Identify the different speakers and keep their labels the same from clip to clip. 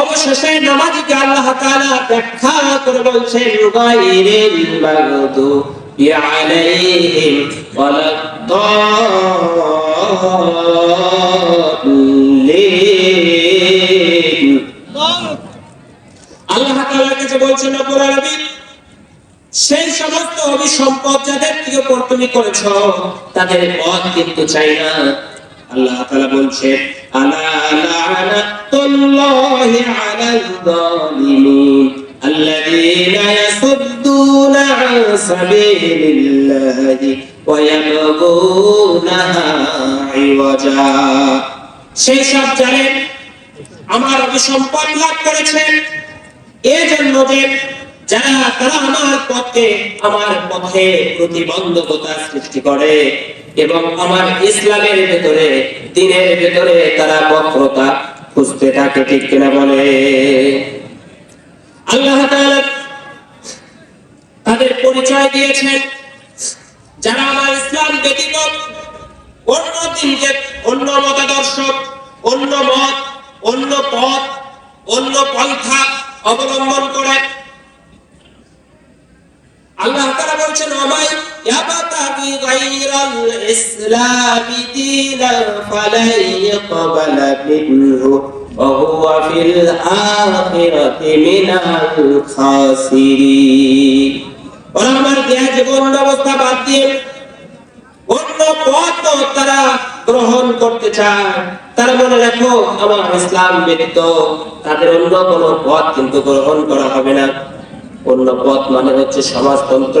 Speaker 1: অবশেষে নামাজিকে আল্লাহ তাআলা ব্যাখ্যা করে বলছেন গায়রিল মাগদুবি আলাইহিম ওয়ালাদ-দাল্লিন। আল্লাহ তাআলার কাছে বলছেন, রব্বুল আলামিন, সেই সমস্ত অভিসম্পদ যাদের উপর তুমি করেছ, তাদের পথ কিন্তু চাই না। আল্লাহ তাআলা বলছে, আলা লা'নাতুল্লাহি আলাল যালিমিন আল্লাযীনা আন সাবিলিল্লাহি ওয়া সেই সব আমার সম্পদ লাভ করেছে। এজন্য যে যারা তারা আমার পথে আমার পথে প্রতিবন্ধকতা সৃষ্টি করে এবং আমার ইসলামের ভেতরে, দিনের ভেতরে তারা বক্রতা খুঁজতে থাকে, ঠিক কিনা বলে? আল্লাহ তাদের পরিচয় দিয়েছেন। যারা আমার ইসলাম ব্যতীত অন্য দিনকে অন্য মতাদর্শ অন্য মত, অন্য পথ, অন্য পন্থা অবলম্বন করে দীনান ফালাই ইয়াকবালা মিনহু ওয়া হুয়া ফিল আখিরাতি মিনাল খাসিরিন ওরা আমার দেহ জীবন ব্যবস্থা বাদ দিয়ে অন্য পথ তারা গ্রহণ করতে চায়। তারা মনে রাখো, আমার ইসলাম ব্যতীত তাদের অন্য কোনো পথ কিন্তু গ্রহণ করা হবে না। অন্য পথ মানে হচ্ছে সমাজতন্ত্র।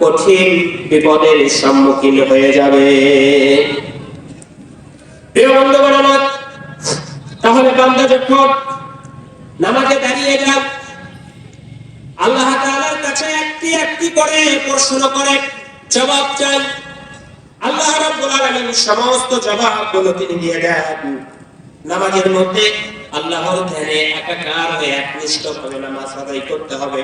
Speaker 1: কঠিন বিপদের সম্মুখীন হয়ে যাবে। তাহলে বান্দা যখন নামাজে দাঁড়িয়ে যান আল্লাহ তাআলার কাছে একটি একটি করে প্রশ্ন করে জবাব চান, আল্লাহ রাব্বুল আলামিন সমস্ত জবাবগুলো তিনি দিয়ে দেন। নামাজের মধ্যে আল্লাহর ধ্যানে একাকার হয়ে একনিষ্ঠ ভাবে নামাজ আদায় করতে হবে।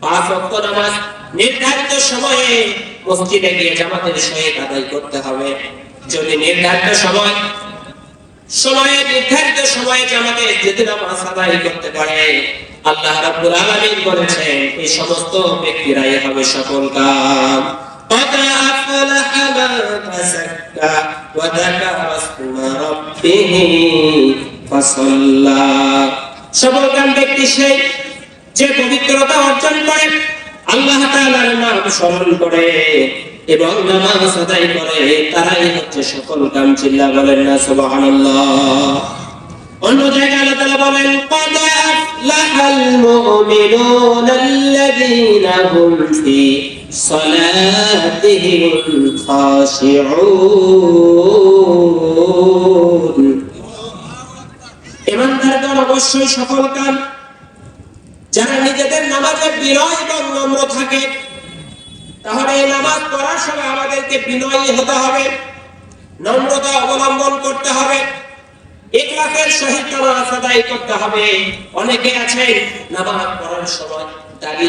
Speaker 1: পাঁচ অক্ষ নামাজ নির্ধারিত সময়ে মসজিদে গিয়ে জামাতের সহিত আদায় করতে হবে। যদি নির্ধারিত সময়, সময়ে, নির্ধারিত সময়ে জামাতে যদি নামাজ আদায় করতে পারে, আল্লাহ রাব্বুল আলামিন বলেছেন, এই সমস্ত ব্যক্তিরাই হবে সফল কাম। সফল কাম ব্যক্তি সেই যে পবিত্রতা অর্জন করে আল্লাহ তাআলার নাম স্মরণ করে এবং নামাজ আদায় করে তারাই হচ্ছে সফল কাম চিল্লা বলেন না সুবহানাল্লাহ অন্য জায়গায় আল্লাহ তাআলা বলেন قد أفلح المؤمنون الذين هم في صلاتهم خاشعون ইমানদারগণ অবশ্যই সফল কাম যারা নিজেদের নামাজে বিনয় এবং নম্র থাকে, তাহলে এই নামাজ পড়ার সময় আমাদেরকে বিনয়ী হতে হবে, নম্রতা অবলম্বন করতে হবে অনেকে আছে, নামাজ পড়ার সময়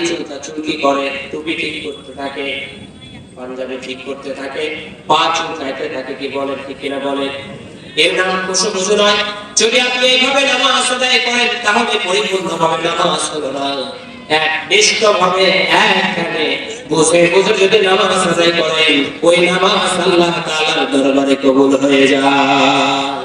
Speaker 1: চুলকা করে ঠিক করতে থাকে, পাঞ্জাবি ঠিক করতে থাকে থাকে, কি বলে, ঠিক কিনা বলে। এর নাম কুশো নয়। যদি আপনি এইভাবে নামাজ আদায় করেন, তাহলে পরিপূর্ণ ভাবে নামাজ হলো না। এক নিষ্ঠ ভাবে একখানে বসে বসে যদি নামাজ আদায় করেন, ওই নামাজ আল্লাহ তাআলার দরবারে কবুল হয়ে যায়।